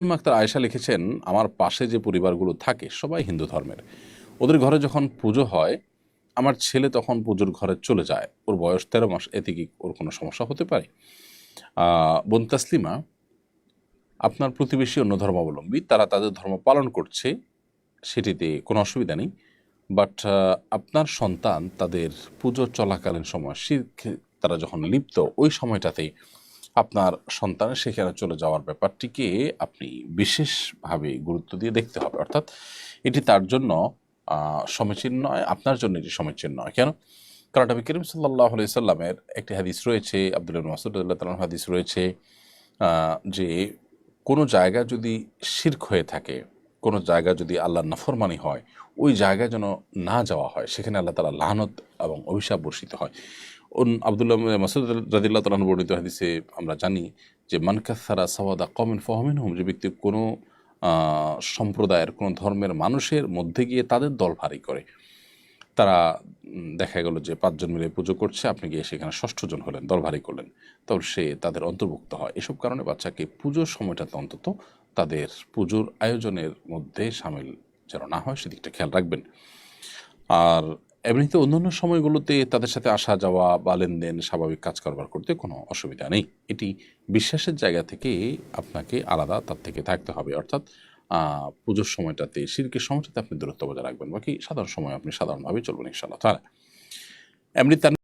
আক্তার আয়েশা লিখেছেন, আমার পাশে যে পরিবারগুলো থাকে সবাই হিন্দু ধর্মের। ওদের ঘরে যখন পুজো হয়, আমার ছেলে তখন পুজোর ঘরে চলে যায়। ওর বয়স তেরো মাস, এতে কি ওর কোনো সমস্যা হতে পারে? বোন তাসলিমা, আপনার প্রতিবেশী অন্য ধর্মাবলম্বী, তারা তাদের ধর্ম পালন করছে, সেটিতে কোনো অসুবিধা নেই। বাট আপনার সন্তান তাদের পুজো চলাকালীন সময় শির্ক তারা যখন লিপ্ত, ওই সময়টাতে আপনার সন্তানের সেখানে চলে যাওয়ার ব্যাপারটিকে আপনি বিশেষভাবে গুরুত্ব দিয়ে দেখতে হবে। অর্থাৎ এটি তার জন্য সমীচীন নয়, আপনার জন্য এটি সমীচীন নয়। কেন? কারণ নবী করিম সাল্লাহ সাল্লামের একটি হাদিস রয়েছে আব্দুল মাসুদুল্লাহ তালাম হাদিস রয়েছে যে কোনো জায়গা যদি শির্ক হয়ে থাকে, কোনো জায়গা যদি আল্লাহ নাফরমানি হয়, ওই জায়গায় যেন না যাওয়া হয়, সেখানে আল্লাহ তালা লাহানত এবং অভিশাপ বর্ষিত হয়। আবদুল্লাহ মাসুদ রাদিল্লাহ তালাহ বর্ণিত হাদিসে আমরা জানি যে মানকাসারা সাওয়াদা কমেন ফহমিন হুম যে ব্যক্তি কোনো সম্প্রদায়ের, কোনো ধর্মের মানুষের মধ্যে গিয়ে তাদের দল ভারী করে। তারা দেখা গেল যে পাঁচজন মিলে পুজো করছে, আপনি গিয়ে সেখানে ষষ্ঠজন হলেন, দল ভারী করলেন। তখন সে তাদের অন্তর্ভুক্ত হয়। এসব কারণে বাচ্চাকে পুজোর সময়টাতে অন্তত তাদের পুজোর আয়োজনের মধ্যে সামিল যেন না হয়, সেদিকটা খেয়াল রাখবেন। আর এমনিতে অন্যান্য সময়গুলোতে তাদের সাথে আসা যাওয়া বা লেনদেন স্বাভাবিক কাজ কারবার করতে কোনো অসুবিধা নেই। এটি বিশ্বাসের জায়গা থেকে আপনাকে আলাদা তার থেকে থাকতে হবে। অর্থাৎ পুজোর সময়টাতে সিরকের সময়টাতে আপনি দূরত্ব বজায় রাখবেন। বাকি সাধারণ সময় আপনি সাধারণভাবে চলবেন ইনশাআল্লাহ তাহলে এমনি তার